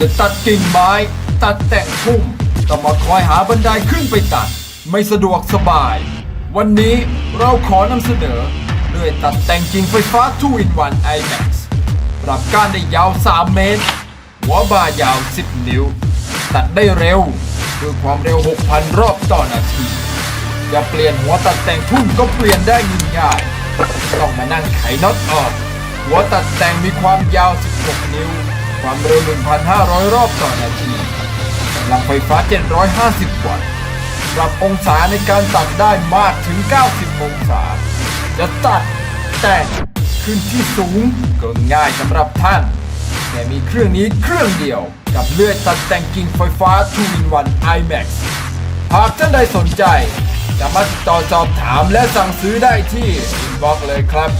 จะตัดกิ่งไม้ ตัดแต่งพุ่มต้องมาคอยหาบันไดขึ้นไปตัด ไม่สะดวกสบาย วันนี้เราขอนำเสนอเลื่อยตัดแต่งกิ่งไฟฟ้า 2 in 1 iMax ปรับก้านได้ยาว 3 เมตร หัวบ่ายาว 10 นิ้ว ตัดได้เร็วด้วยความเร็ว 6,000 รอบต่อนาที จะเปลี่ยนหัวตัดแต่งทุ่นก็เปลี่ยนได้ง่ายๆต้องมานั่งไขน็อตออก หัวตัดแต่งมีความยาว 16 นิ้ว ความเร็ว 1,500 รอบต่อนาทีกำลังไฟฟ้า 750 วัตต์ ปรับองศาในการตัดได้มากถึง 90 องศา จะตัดแต่งขึ้นที่สูงก็ง่ายสำหรับท่านแค่มีเครื่องนี้เครื่องเดียวกับเลื่อยตัดแต่งกิ่งไฟฟ้า2 in 1 iMax หากท่านใดสนใจสามารถติดต่อสอบถามและสั่งซื้อได้ที่บอกเลยครับ